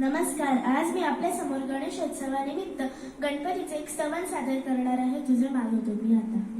नमस्कार आज मी आपल्यासमोर गणेशोत्सवानिमित्त गणपतीचे एक स्तवन सादर करणार आहे. तुझे मागवतो तुम्ही आता.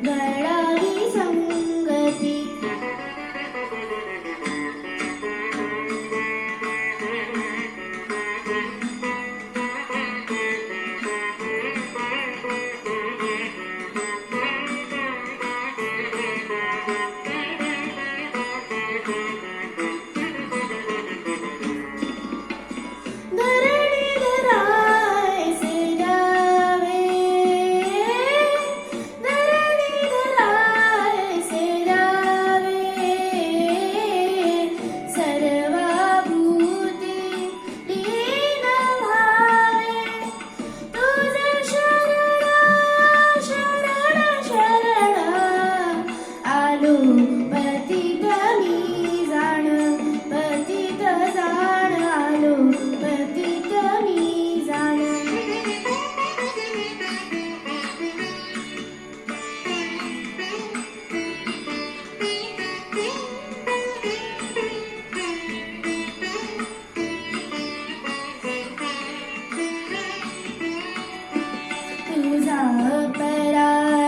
जहाँ पर आ